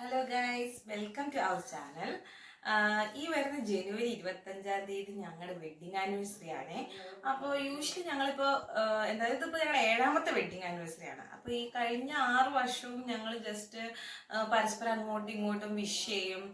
Hello guys welcome to our channel ഈ വരുന്ന ജനുവരി ഇരുപത്തഞ്ചാം തീയതി ഞങ്ങളുടെ വെഡിങ് ആനിവേഴ്സറി ആണ്. അപ്പോൾ യൂഷ്വലി ഞങ്ങളിപ്പോൾ എന്തായാലും ഇതിപ്പോൾ ഞങ്ങളുടെ ഏഴാമത്തെ വെഡിങ് ആനിവേഴ്സറി ആണ്. അപ്പോൾ ഈ കഴിഞ്ഞ ആറ് വർഷവും ഞങ്ങൾ ജസ്റ്റ് പരസ്പരം അങ്ങോട്ടും ഇങ്ങോട്ടും വിഷ് ചെയ്യും.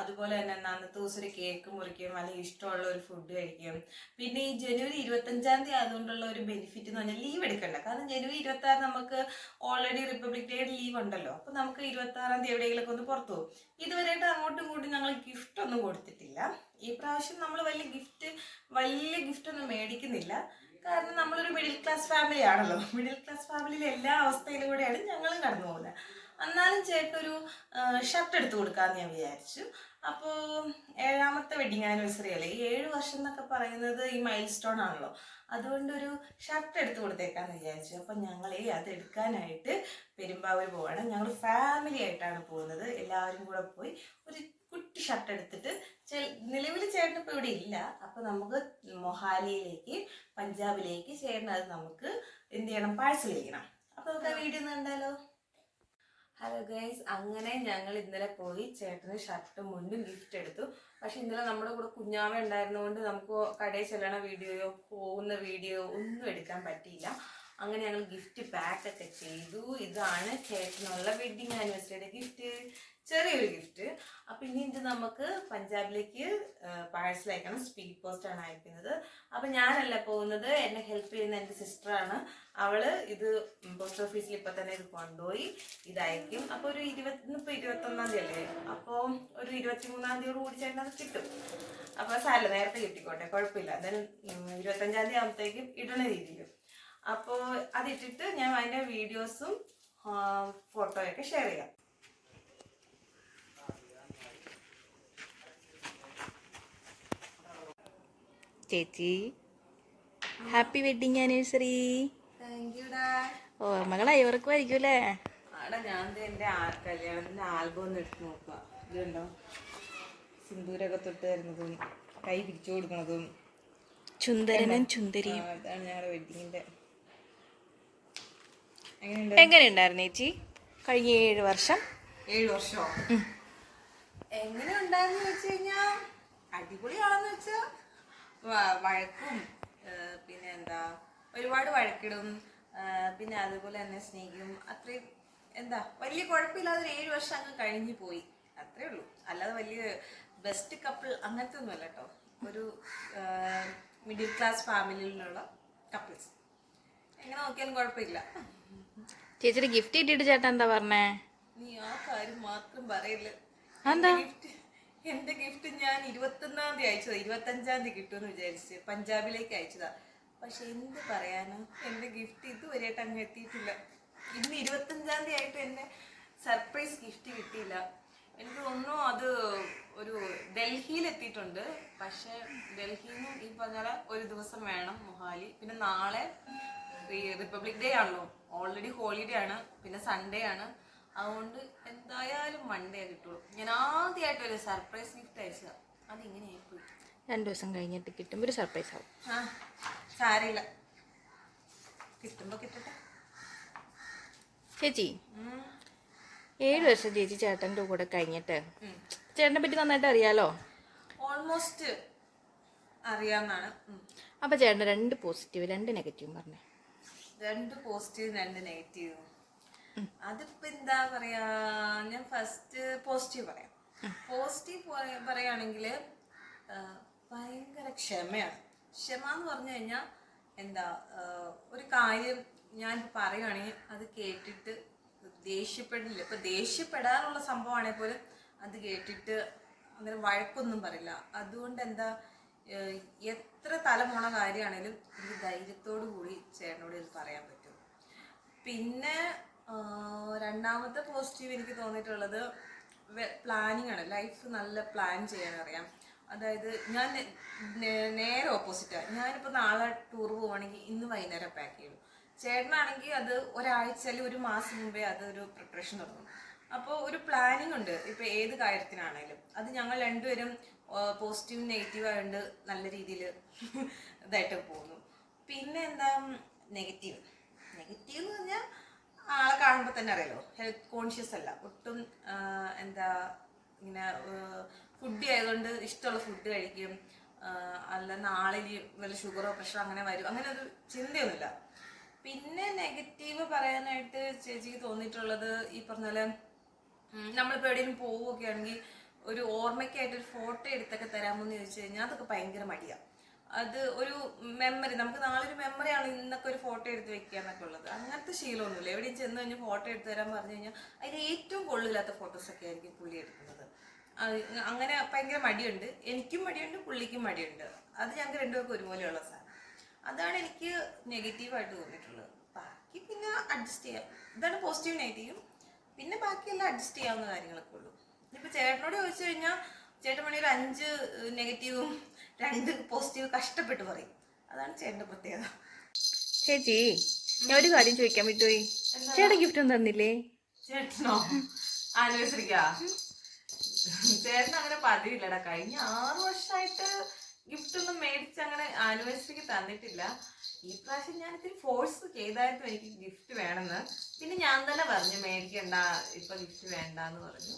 അതുപോലെ തന്നെ അന്നത്തെ ദിവസം ഒരു കേക്ക് മുറിക്കും അല്ലെങ്കിൽ ഇഷ്ടമുള്ള ഒരു ഫുഡ് കഴിക്കും. പിന്നെ ഈ ജനുവരി ഇരുപത്തഞ്ചാം തീയതി അതുകൊണ്ടുള്ള ഒരു ബെനിഫിറ്റ് എന്ന് പറഞ്ഞാൽ ലീവ് എടുക്കണ്ട. കാരണം ജനുവരി ഇരുപത്തി ആറ് നമുക്ക് ഓൾറെഡി റിപ്പബ്ലിക് ഡേയുടെ ലീവ് ഉണ്ടല്ലോ. അപ്പൊ നമുക്ക് ഇരുപത്തി ആറാം തീയതി എവിടെയെങ്കിലൊക്കെ ഒന്ന് പുറത്തു പോകും ഇതുവരെയായിട്ട് അങ്ങോട്ടും ഇങ്ങോട്ടും ഞങ്ങൾ ഗിഫ്റ്റ് ഒന്നും കൊടുത്തിട്ടില്ല. ഈ പ്രാവശ്യം നമ്മൾ വലിയ ഗിഫ്റ്റ് വലിയ ഗിഫ്റ്റ് ഒന്നും മേടിക്കുന്നില്ല. കാരണം നമ്മളൊരു മിഡിൽ ക്ലാസ് ഫാമിലി ആണല്ലോ. മിഡിൽ ക്ലാസ് ഫാമിലിയിലെ എല്ലാ അവസ്ഥയിലും കൂടെയാണ് ഞങ്ങളും കടന്നു പോകുന്നത് എന്നാലും ചേട്ടൊരു ഷർട്ട് എടുത്തു കൊടുക്കാമെന്ന് ഞാൻ വിചാരിച്ചു. അപ്പോൾ ഏഴാമത്തെ വെഡിങ് ആനിവേഴ്സറി അല്ലേ? ഈ ഏഴ് വർഷം എന്നൊക്കെ പറയുന്നത് ഈ മൈൽ സ്റ്റോൺ ആണല്ലോ. അതുകൊണ്ട് ഒരു ഷർട്ട് എടുത്ത് കൊടുത്തേക്കാന്ന് വിചാരിച്ചു. അപ്പം ഞങ്ങളെ അത് എടുക്കാനായിട്ട് പെരുമ്പാവൂർ പോവാണ്. ഞങ്ങൾ ഫാമിലി ആയിട്ടാണ് പോകുന്നത്. എല്ലാവരും കൂടെ പോയി ഒരു കുട്ടി ഷർട്ട് എടുത്തിട്ട് നിലവിൽ ചേട്ടൻ ഇപ്പോൾ ഇവിടെ ഇല്ല. അപ്പം നമുക്ക് മൊഹാലിയിലേക്ക് പഞ്ചാബിലേക്ക് ചേട്ടൻ അത് നമുക്ക് എന്ത് ചെയ്യണം? പാഴ്സൽ ചെയ്യണം. അപ്പോൾ നമുക്ക് ആ. വീഡിയോ ഒന്ന് കണ്ടാലോ? ഹലോ ഗൈസ് അങ്ങനെ ഞങ്ങൾ ഇന്നലെ പോയി ചേട്ടന് ഷർട്ട് മുണ്ടും ഗിഫ്റ്റ് എടുത്തു. പക്ഷെ ഇന്നലെ നമ്മുടെ കൂടെ കുഞ്ഞാവ ഉണ്ടായിരുന്നുകൊണ്ട് നമുക്ക് കടയിൽ ചെല്ലണ വീഡിയോയോ പോകുന്ന വീഡിയോ ഒന്നും എടുക്കാൻ പറ്റിയില്ല. അങ്ങനെ ഞങ്ങൾ ഗിഫ്റ്റ് പാക്ക് ഒക്കെ ചെയ്തു. ഇതാണ് ചേട്ടനുള്ള വെഡിങ് ആനിവേഴ്സറിയുടെ ഗിഫ്റ്റ് ചെറിയൊരു ഗിഫ്റ്റ് അപ്പം ഇനി ഇത് നമുക്ക് പഞ്ചാബിലേക്ക് പാഴ്സൽ അയക്കണം സ്പീഡ് പോസ്റ്റാണ് അയക്കുന്നത്. അപ്പം ഞാനല്ല പോകുന്നത്. എന്നെ ഹെൽപ്പ് ചെയ്യുന്ന എന്റെ സിസ്റ്ററാണ് അവൾ ഇത് പോസ്റ്റ് ഓഫീസിൽ ഇപ്പം തന്നെ ഇത് കൊണ്ടുപോയി ഇത് അയക്കും. അപ്പൊ ഒരു ഇരുപത്തി ഇപ്പൊ ഇരുപത്തൊന്നാം തീയതി അല്ലേ അപ്പോൾ ഒരു ഇരുപത്തി മൂന്നാം തീയതി കൂടി ചേട്ടൻ അത് കിട്ടും. അപ്പോൾ സാരല്ല നേരത്തെ കിട്ടിക്കോട്ടെ കുഴപ്പമില്ല. എന്തായാലും ഇരുപത്തഞ്ചാം തീയതി ആകുമ്പോഴത്തേക്കും ഇടണ രീതിയിൽ അപ്പോൾ അതിട്ടിട്ട് ഞാൻ അതിന്റെ വീഡിയോസും ഫോട്ടോയൊക്കെ ഷെയർ ചെയ്യാം. ചേച്ചി. ഹാപ്പി വെഡിങ് ആനിവേഴ്സറി ഓ യുടാ ഇവർക്കും അയവർക്കുമായിരിക്കും അല്ലേ ഞാൻ കല്യാണത്തിന്റെ ആൽബം ഒന്ന് എടുത്ത് നോക്കുക ഇതുണ്ടോ? സിന്ദൂരൊക്കെ തൊട്ട് തരുന്നതും കൈ പിടിച്ചു ചുന്ദരനും ചുന്ദരിയും അതാണ് ഞങ്ങളുടെ വെഡിങ്ങിന്റെ എങ്ങനെ ചേച്ചി? കഴിഞ്ഞ ഏഴ് വർഷം. ഏഴ് വർഷമോ എങ്ങനെ ഉണ്ടായിരുന്നു വെച്ച് കഴിഞ്ഞാൽ അടിപൊളിയാണെന്ന് വെച്ചാ വഴക്കും പിന്നെ എന്താ ഒരുപാട് വഴക്കിടും പിന്നെ അതുപോലെ തന്നെ സ്നേഹിക്കും. അത്രയും എന്താ വലിയ കുഴപ്പമില്ലാതെ ഒരു ഏഴ് വർഷം അങ്ങ് കഴിഞ്ഞു പോയി. അത്രേ ഉള്ളൂ. അല്ലാതെ വലിയ ബെസ്റ്റ് കപ്പിൾ അങ്ങനത്തെ ഒന്നുമല്ല കേട്ടോ ഒരു മിഡിൽ ക്ലാസ് ഫാമിലിയിലുള്ള കപ്പിൾസ് എങ്ങനെ നോക്കിയാലും കുഴപ്പമില്ല. ചേച്ചിയുടെ ഗിഫ്റ്റ് കിട്ടിയിട്ട് ചേട്ടാ എന്താ പറഞ്ഞേ? നീ ആ കാര്യം മാത്രം പറയില്ല. എന്താ ഗിഫ്റ്റ് എന്റെ ഗിഫ്റ്റ് ഞാൻ ഇരുപത്തൊന്നാം തീയതി അയച്ചതാ. ഇരുപത്തഞ്ചാം തീയതി കിട്ടുമെന്ന് വിചാരിച്ച് പഞ്ചാബിലേക്ക് അയച്ചതാ. പക്ഷെ എന്ത് പറയാനോ? എന്റെ ഗിഫ്റ്റ് ഇതുവരെ അങ്ങ് എത്തിയിട്ടില്ല. ഇന്ന് ഇരുപത്തഞ്ചാം തീയതി ആയിട്ട് എന്നെ സർപ്രൈസ് ഗിഫ്റ്റ് കിട്ടിയില്ല. എനിക്ക് തോന്നുന്നു അത് ഒരു ഡൽഹിയിൽ എത്തിയിട്ടുണ്ട്. പക്ഷെ ഡൽഹിയിൽ നിന്ന് ഈ പറഞ്ഞ ഒരു ദിവസം വേണം മൊഹാലി. പിന്നെ നാളെ റിപ്പബ്ലിക് ഡേ ആണല്ലോ. ഓൾറെഡി ഹോളിഡേ ആണ്. പിന്നെ സൺഡേ ആണ്. അതുകൊണ്ട് എന്തായാലും മൺഡേ കിട്ടുള്ളൂ. ഞാൻ ആദ്യമായിട്ട് ഒരു സർപ്രൈസ് ഗിഫ്റ്റ് അയച്ചതാ. അത് ഇങ്ങനെ ആയിപ്പോയി. രണ്ടു ദിവസം കഴിഞ്ഞിട്ട് കിട്ടുമ്പോൾ ഒരു സർപ്രൈസ് ആവും. ആ സാരമില്ല. കിട്ടുമ്പോ കിട്ടട്ടെ. ചേച്ചി. ഏഴ് വർഷം ചേച്ചി ചേട്ടന്റെ കൂടെ കഴിഞ്ഞിട്ട്. ചേട്ടനെ പറ്റി നന്നായിട്ട് അറിയാലോ? ഓൾമോസ്റ്റ് അറിയാമെന്നാണ്. അപ്പൊ ചേട്ടൻ രണ്ട് പോസിറ്റീവ് രണ്ട് നെഗറ്റീവ് പറഞ്ഞേ. രണ്ട് പോസിറ്റീവ് രണ്ട് നെഗറ്റീവ് അതിപ്പോ എന്താ പറയാ ഞാൻ ഫസ്റ്റ് പോസിറ്റീവ് പറയാം. പോസിറ്റീവ് പറയുകയാണെങ്കിൽ ഭയങ്കര ക്ഷമയാണ്. ക്ഷമ എന്ന് പറഞ്ഞു കഴിഞ്ഞാൽ എന്താ ഒരു കാര്യം ഞാൻ പറയുകയാണെങ്കിൽ അത് കേട്ടിട്ട് ദേഷ്യപ്പെടില്ല. ഇപ്പൊ ദേഷ്യപ്പെടാനുള്ള സംഭവമാണെങ്കിൽ പോലും അത് കേട്ടിട്ട് അങ്ങനെ വഴക്കൊന്നും പറയില്ല. അതുകൊണ്ട് എന്താ എത്ര തലമുണ കാര്യമാണേലും എനിക്ക് ധൈര്യത്തോടു കൂടി ചേട്ടനോട് ഇത് പറയാൻ പറ്റും. പിന്നെ രണ്ടാമത്തെ പോസിറ്റീവ് എനിക്ക് തോന്നിയിട്ടുള്ളത് പ്ലാനിങ് ആണ്. ലൈഫ് നല്ല പ്ലാൻ ചെയ്യാൻ അറിയാം. അതായത് ഞാൻ നേരെ ഓപ്പോസിറ്റാണ് ഞാനിപ്പോൾ നാളെ ടൂർ പോവുകയാണെങ്കിൽ ഇന്ന് വൈകുന്നേരം പാക്ക് ചെയ്യും. ചേട്ടനാണെങ്കിൽ അത് ഒരാഴ്ച അല്ലെങ്കിൽ ഒരു മാസം മുമ്പേ അതൊരു പ്രിപ്പറേഷൻ തുടങ്ങും. അപ്പോൾ ഒരു പ്ലാനിങ് ഉണ്ട്. ഇപ്പോൾ ഏത് കാര്യത്തിനാണേലും. അത് ഞങ്ങൾ രണ്ടുപേരും പോസിറ്റീവ് നെഗറ്റീവ് ആയതുകൊണ്ട് നല്ല രീതിയിൽ ഇതായിട്ട് പോകുന്നു. പിന്നെ എന്താ നെഗറ്റീവ് നെഗറ്റീവ് എന്ന് പറഞ്ഞാൽ ആളെ കാണുമ്പോൾ തന്നെ അറിയാലോ. ഹെൽത്ത് കോൺഷ്യസ് അല്ല. ഒട്ടും എന്താ ഇങ്ങനെ ഫുഡ് ആയതുകൊണ്ട് ഇഷ്ടമുള്ള ഫുഡ് കഴിക്കും. അല്ല നാളെ ഇനി വല്ല ഷുഗറോ പ്രഷറോ അങ്ങനെ വരും. അങ്ങനെ ഒരു ചിന്തയൊന്നുമില്ല. പിന്നെ നെഗറ്റീവ് പറയാനായിട്ട് ചേച്ചിക്ക് തോന്നിയിട്ടുള്ളത് ഈ പറഞ്ഞ പോലെ നമ്മളിപ്പോൾ എവിടെയെങ്കിലും പോവുകയൊക്കെ ആണെങ്കിൽ ഒരു ഓർമ്മയ്ക്കായിട്ട് ഒരു ഫോട്ടോ എടുത്തൊക്കെ തരാമെന്ന് ചോദിച്ചു കഴിഞ്ഞാൽ അതൊക്കെ ഭയങ്കര മടിയാണ് അത് ഒരു മെമ്മറി നമുക്ക് നാളെ ഒരു മെമ്മറിയാണ് ഇന്നൊക്കെ ഒരു ഫോട്ടോ എടുത്ത് വെക്കുക എന്നൊക്കെ ഉള്ളത് അങ്ങനത്തെ ശീലമൊന്നുമില്ല. എവിടെയും ചെന്ന് കഴിഞ്ഞ് ഫോട്ടോ എടുത്ത് തരാൻ പറഞ്ഞു കഴിഞ്ഞാൽ അതിൽ ഏറ്റവും കൊള്ളില്ലാത്ത ഫോട്ടോസൊക്കെ ആയിരിക്കും പുള്ളി എടുക്കുന്നത്. അങ്ങനെ ഭയങ്കര മടിയുണ്ട്. എനിക്കും മടിയുണ്ട് പുള്ളിക്കും മടിയുണ്ട്. അത് ഞങ്ങൾക്ക് രണ്ടുപേർക്കും ഒരുപോലെയുള്ള സാധനം അതാണ് എനിക്ക് നെഗറ്റീവായിട്ട് തോന്നിയിട്ടുള്ളത്. ബാക്കി പിന്നെ അഡ്ജസ്റ്റ് ചെയ്യാം. ഇതാണ് പോസിറ്റീവ് നെഗറ്റീവും. പിന്നെ ബാക്കിയെല്ലാം അഡ്ജസ്റ്റ് ചെയ്യാവുന്ന കാര്യങ്ങളൊക്കെ ഉള്ളൂ. ഇനിയിപ്പോൾ ചേട്ടനോട് ചോദിച്ചു കഴിഞ്ഞാൽ ചേട്ടൻ ഒരു അഞ്ച് നെഗറ്റീവും രണ്ട് പോസിറ്റീവ് കഷ്ടപ്പെട്ട് പറയും. അതാണ് ചേട്ടന്റെ പ്രത്യേകത. ചേച്ചി ഞാൻ ഒരു കാര്യം ചോദിക്കാൻ വിട്ടുപോയി ചേട്ടൻ ഗിഫ്റ്റ് ഒന്നും തന്നില്ലേ? ചേട്ടനോ? ആനിവേഴ്സറിക്കാ ചേട്ടൻ അങ്ങനെ പതിവില്ലടാ കഴിഞ്ഞ ആറു വർഷമായിട്ട് ഗിഫ്റ്റ് ഒന്നും മേടിച്ച് അങ്ങനെ ആനിവേഴ്സറിക്ക് തന്നിട്ടില്ല. ഈ പ്രാവശ്യം ഞാൻ ഇത്തിരി ഫോഴ്സ് ചെയ്തായിരുന്നു എനിക്ക് ഗിഫ്റ്റ് വേണമെന്ന്. പിന്നെ ഞാൻ തന്നെ പറഞ്ഞു മേടിക്കണ്ട ഇപ്പൊ ഗിഫ്റ്റ് വേണ്ടെന്ന് പറഞ്ഞു.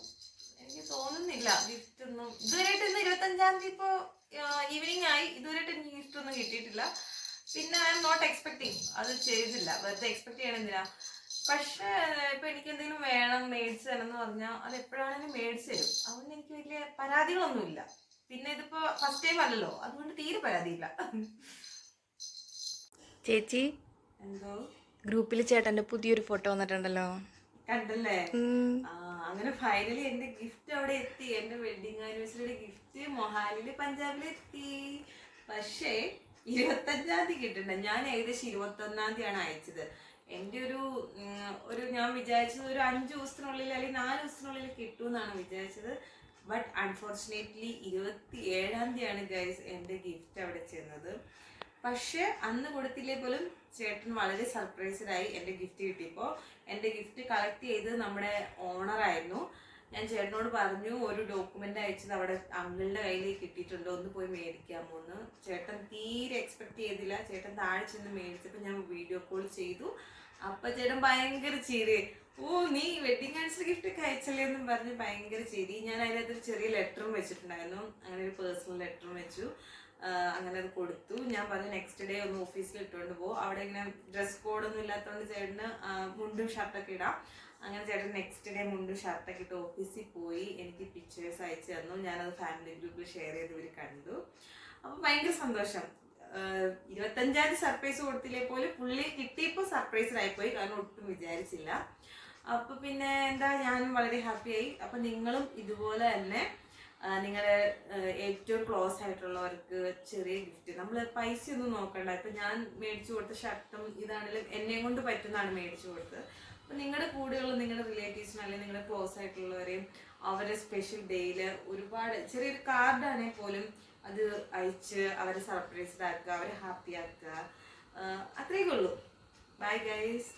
എനിക്ക് തോന്നുന്നില്ല. ഗിഫ്റ്റ് ഒന്നും ഇതുവരെയായിട്ട് ഇന്ന് ഇരുപത്തഞ്ചാം തീയതി ഇപ്പോൾ ഈവനിങ് ആയി. ഇതുവരെയായിട്ട് എനിക്ക് ഗിഫ്റ്റ് ഒന്നും കിട്ടിയിട്ടില്ല. പിന്നെ ഐ എം നോട്ട് എക്സ്പെക്ടിങ് അത് ചെയ്തില്ല. വെറുതെ എക്സ്പെക്ട് ചെയ്യണമെന്നില്ല പക്ഷേ ഇപ്പം എനിക്ക് എന്തെങ്കിലും വേണം മേടിച്ച് തരണം എന്ന് പറഞ്ഞാൽ അത് എപ്പോഴാണെങ്കിലും മേടിച്ച് തരും. അതുകൊണ്ട് എനിക്ക് വലിയ പരാതികളൊന്നുമില്ല. പിന്നെ ഇതിപ്പോൾ ഫസ്റ്റ് ടൈം അല്ലല്ലോ. അതുകൊണ്ട് തീരെ പരാതിയില്ല. ചേച്ചി എന്തോ? ഗ്രൂപ്പിൽ ചേട്ടന്റെ പുതിയൊരു ഫോട്ടോ വന്നിട്ടുണ്ടല്ലോ. കണ്ടല്ലേ? അങ്ങനെ ഫൈനലി എന്റെ ഗിഫ്റ്റ് അവിടെ എത്തി. എന്റെ വെഡിങ് ആനിവേഴ്സറിയുടെ ഗിഫ്റ്റ് മൊഹാലിൽ പഞ്ചാബിൽ എത്തി. പക്ഷേ ഇരുപത്തഞ്ചാം തീയതി കിട്ടണ്ട. ഞാൻ ഏകദേശം ഇരുപത്തി ഒന്നാം തീയതിയാണ് അയച്ചത്. എന്റെ ഒരു ഒരു ഞാൻ വിചാരിച്ചത് ഒരു അഞ്ച് ദിവസത്തിനുള്ളിൽ അല്ലെങ്കിൽ നാല് ദിവസത്തിനുള്ളിൽ കിട്ടുമെന്നാണ് വിചാരിച്ചത്. ബട്ട് അൺഫോർച്ചുനേറ്റ്ലി ഇരുപത്തി ഏഴാം തീയതിയാണ് ഗൈസ് എന്റെ ഗിഫ്റ്റ് അവിടെ ചെന്നത്. പക്ഷെ അന്ന് കൊടുത്തില്ലേ പോലും ചേട്ടൻ വളരെ സർപ്രൈസ്ഡായി എന്റെ ഗിഫ്റ്റ് കിട്ടിയപ്പോൾ എന്റെ ഗിഫ്റ്റ് കളക്ട് ചെയ്ത് നമ്മുടെ ഓണറായിരുന്നു ഞാൻ ചേട്ടനോട് പറഞ്ഞു ഒരു ഡോക്യുമെന്റ് അയച്ചത് അവിടെ അങ്കിളിന്റെ കയ്യിൽ കിട്ടിയിട്ടുണ്ടോ? ഒന്ന് പോയി മേടിക്കാമോ എന്ന്. ചേട്ടൻ തീരെ എക്സ്പെക്ട് ചെയ്തില്ല. ചേട്ടൻ താഴെ ചെന്ന് മേടിച്ചപ്പോൾ ഞാൻ വീഡിയോ കോൾ ചെയ്തു. അപ്പം ചേട്ടൻ ഭയങ്കര ചിരി. ഓ നീ വെഡിങ് ആനിവേഴ്സറി ഗിഫ്റ്റ് ഒക്കെ അയച്ചല്ലേ? എന്നും പറഞ്ഞ് ഭയങ്കര ചിരി. ഞാൻ അതിനകത്ത് ചെറിയ ലെറ്ററും വെച്ചിട്ടുണ്ടായിരുന്നു. അങ്ങനെ ഒരു പേഴ്സണൽ ലെറ്ററും വെച്ചു. അങ്ങനെ അത് കൊടുത്തു. ഞാൻ പറഞ്ഞു നെക്സ്റ്റ് ഡേ ഒന്ന് ഓഫീസിൽ ഇട്ടുകൊണ്ട് പോകും അവിടെ ഇങ്ങനെ ഡ്രസ് കോഡൊന്നും ഇല്ലാത്തതുകൊണ്ട് ചേട്ടന് മുണ്ടും ഷർട്ടൊക്കെ ഇടാം. അങ്ങനെ ചേട്ടൻ നെക്സ്റ്റ് ഡേ മുണ്ടും ഷർട്ടൊക്കെ ഇട്ട് ഓഫീസിൽ പോയി. എനിക്ക് പിക്ചേഴ്സ് അയച്ചു തന്നു. ഞാനത് ഫാമിലി ഗ്രൂപ്പിൽ ഷെയർ ചെയ്ത് ഇവർ കണ്ടു. അപ്പോൾ ഭയങ്കര സന്തോഷം. ആഹ് ഇരുപത്തഞ്ചാം തീയതി സർപ്രൈസ് കൊടുത്തില്ലേ പോലും പുള്ളി കിട്ടിയപ്പോൾ സർപ്രൈസ്ഡ് പോയി കാരണം ഒട്ടും വിചാരിച്ചില്ല. അപ്പൊ പിന്നെ എന്താ ഞാനും വളരെ ഹാപ്പിയായി അപ്പൊ നിങ്ങളും ഇതുപോലെ തന്നെ നിങ്ങളുടെ ഏറ്റവും ക്ലോസ് ആയിട്ടുള്ളവർക്ക് ചെറിയ ഗിഫ്റ്റ് നമ്മൾ പൈസ ഒന്നും നോക്കണ്ട. ഇപ്പം ഞാൻ മേടിച്ചു കൊടുത്ത ഷർട്ടും ഇതാണെങ്കിലും എന്നെ കൊണ്ട് പറ്റുന്നതാണ് മേടിച്ചു കൊടുത്തത്. അപ്പം നിങ്ങളുടെ കൂടെയുള്ള നിങ്ങളുടെ റിലേറ്റീവ്സിനും അല്ലെങ്കിൽ നിങ്ങളുടെ ക്ലോസ് ആയിട്ടുള്ളവരെയും അവരെ സ്പെഷ്യൽ ഡേയിൽ ഒരുപാട് ചെറിയൊരു കാർഡാണെങ്കിൽ പോലും അത് അയച്ച് അവരെ സർപ്രൈസ്ഡ് ആക്കുക അവരെ ഹാപ്പി ആക്കുക. അത്രയൊക്കെ ഉള്ളൂ ബൈ ഗൈസ്